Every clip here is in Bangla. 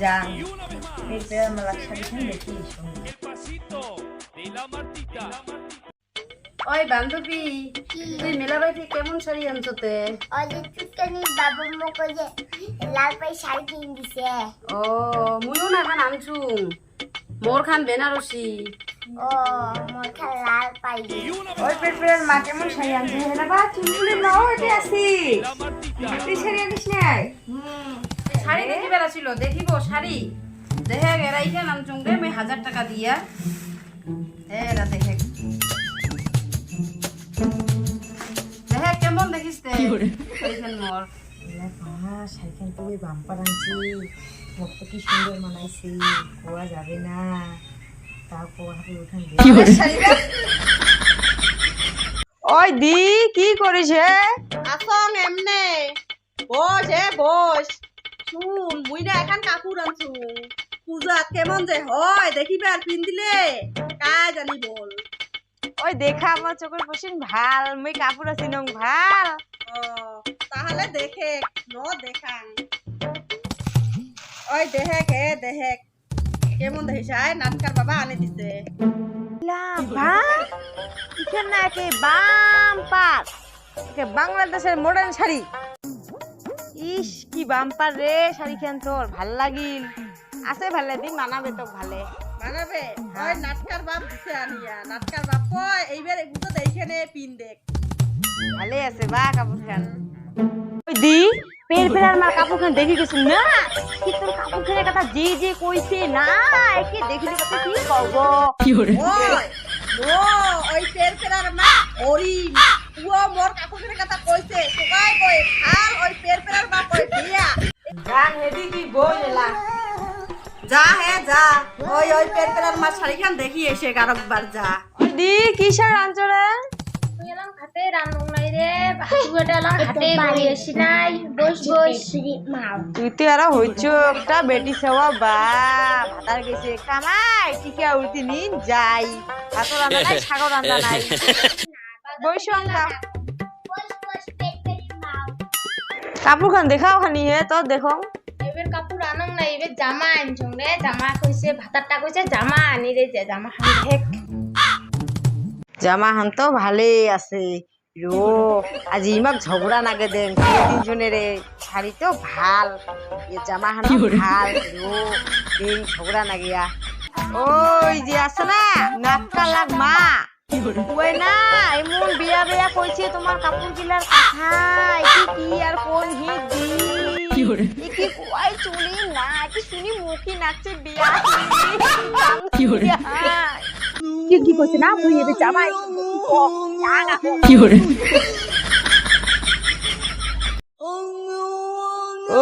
যান এই পেয়ার মালা শাড়িখান দেখি ওই বান্ধবী তুই মেলাবাই থেকে কেমন শাড়ি আনছোতে অজয় চুটকানি বাবু মোক যে লাল পাই শাড়ি কিনে দিছে ও মুইও না খান আনছুম মোর খান বেনারসি ও মোর খা লাল পাই ওই পেয়ার মা কেমন শাড়ি আনছে হেলা বা চুলচুলি নাও এটি আছি তুই শাড়ি আনিস নাই শাড়ি দেখি বেলা ছিল দেখিব শাড়ি। দেখে এরাইকে নাম চুংরে আমি হাজার টাকা দিয়া। এরা দেখে দেখে কেমন দেখিস তে? শাড়িখান মোর। সাইকেল তুমি বাম্পার আনছি। মোট কি সুন্দর মানাইছি খোয়া যাবে না। তাও খোয়া হাতে উঠান ওই দি কি করিস এমনে। বস হে বস। শুন মুই না এখন কাপড় আনছু। পূজাত কেমন যে হয় দেখিবে আর পিন্ধিলে। কাই জানি বল। ওই দেখা আমার চোখের পশিন ভালো মুই কাপড় আছি নং ভালো। তাহলে দেখে ন দেখাং। ওই দেহেক হে দেহেক। কেমন দেখিস আয় নাটকার বাবা আনি দিছে। বা ইখান না একে বাম পার একে বাংলাদেশের মডার্ন শাড়ি। ইস কি বাম্পার রে শাড়ি খান তোর? ভালো লাগিল। আছে ভালে দি মানাবে তো ভালে। মানাবে? ওই নাটকার বাপ দিছে আনিয়া। নাটকার বাপ কয় এইবার এগুলো দেখে নে পিন দেখ। ভালে আছে বা কাপড় খান ওই দি পের পেরার মার কাপড় খান দেখি গেছি। না কি তোর কাপড় খানের কথা যে যে কইছে না একে কথা কি কব? ওই ও ওই পের পেরার মা হরিণ। ও মোর কাকুরের কথা কইছে সবাই কই আর ওই পের মা কই দিয়া গান হেদি কি বই যা হে যা। ওই ওই পের পেরার মা শাড়িখান দেখি এসে গারকবার যা। দি কিসের আঞ্চলে? এলাম খাতে রান্নং নাই রে বাসুগাটা এলাম খাতে ঘুরে নাই বস বস। তুই তো আর হইছ একটা বেটি সেবা বা ভাতার গেছে কামাই টিকা উঠতি নিন যাই। ভাত রান্না নাই শাক রান্না নাই। মাও কাপড় খান দেখাও খানি হে তো দেখো। এবার কাপড় আনং না এবার জামা আনছং রে। জামা কইছে ভাতারটা কইছে জামা আনি রে যে জামা খান হেক জামা হান তো ভালে আছে রো। আজি ইমাক ঝগড়া নাগে দেন তিনজনেরে শাড়ি তো ভালো এ জামা হান ভালো রো। দিন ঝগড়া নাগিয়া। ওই যে আছে না নাটকা লাগ মা। ওই না এমন বিয়া বিয়া কইছে তোমার কাপড় কিলার কথা। কি কি আর কোন হি দি কি কই চুলি না কি শুনি মুখি নাচছে বিয়া কি কি কি কইছে না? মুই এবে জামাই।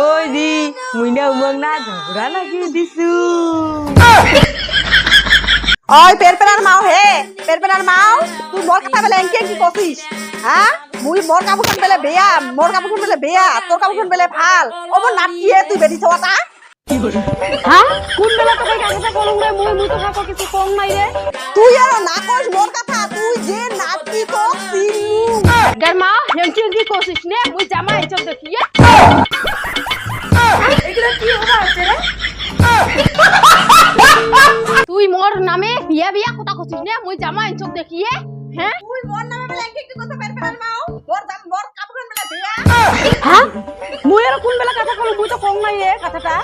ওই দি মুই না উমং না ঝগড়া লাগি দিছু। ওই পের পেরার মাও হে পের পেরার মাও তুই মোর কথা বেলে এনকে কি কছিস হ্যাঁ মুই মোর কাপড় বেলে বেয়া মোর কাপড় বেলে বেয়া তোর কাপড় বেলে ভালো। ও মোর নাটকিয়ে তুই বেরি ছওয়াটা হ্যাঁ কোন বেলা তোকে কাছে কলম রে? মুই মুই তো কাপড় কিছু কম নাই রে। তুই আর না কইস মোর কথা তুই যে নাটকি করছিস গার মা হেনচি কি কোশিস নে? মুই জামা আইছং মুই জামা চোখ দেখিয়ে হ্যাঁ? তুই মোর নামে বলে এনকে কি কথা বের পেরার মাও মোর দাম মোর কাপড় বেলা দিয়া হ্যাঁ? মুই আর কোন বেলা কথা কল মুই তো কম নাই এ কথাটা।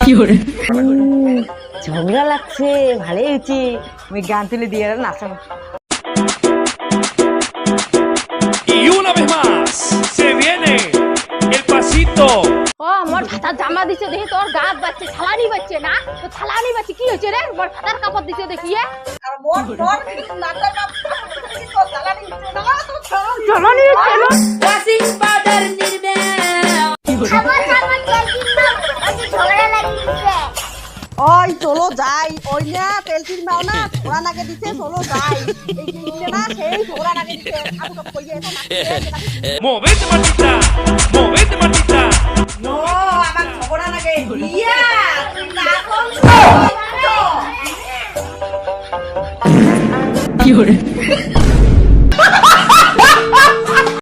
কি হরে ঝগড়া লাগছে ভালোই হচ্ছে মুই গান তুলে দিয়ে নাচাবো কি হয়েছে রে? মোর কাপড় দিছে দেখিয়ে আর মোর মোর তো জ্বালানি না তো ছাড়ো ওই ঝগড়া চলো যাই। ওই না তেল কিন মাও না ঘোড়া নাকে দিছে চলো যাই। এই না সেই ঘোড়া নাকে দিছে। আবু কাপ কইয়ে Movete, Martita. Movete, Martita. নো আমার ঘোড়া নাকে। তুই না কোন 有人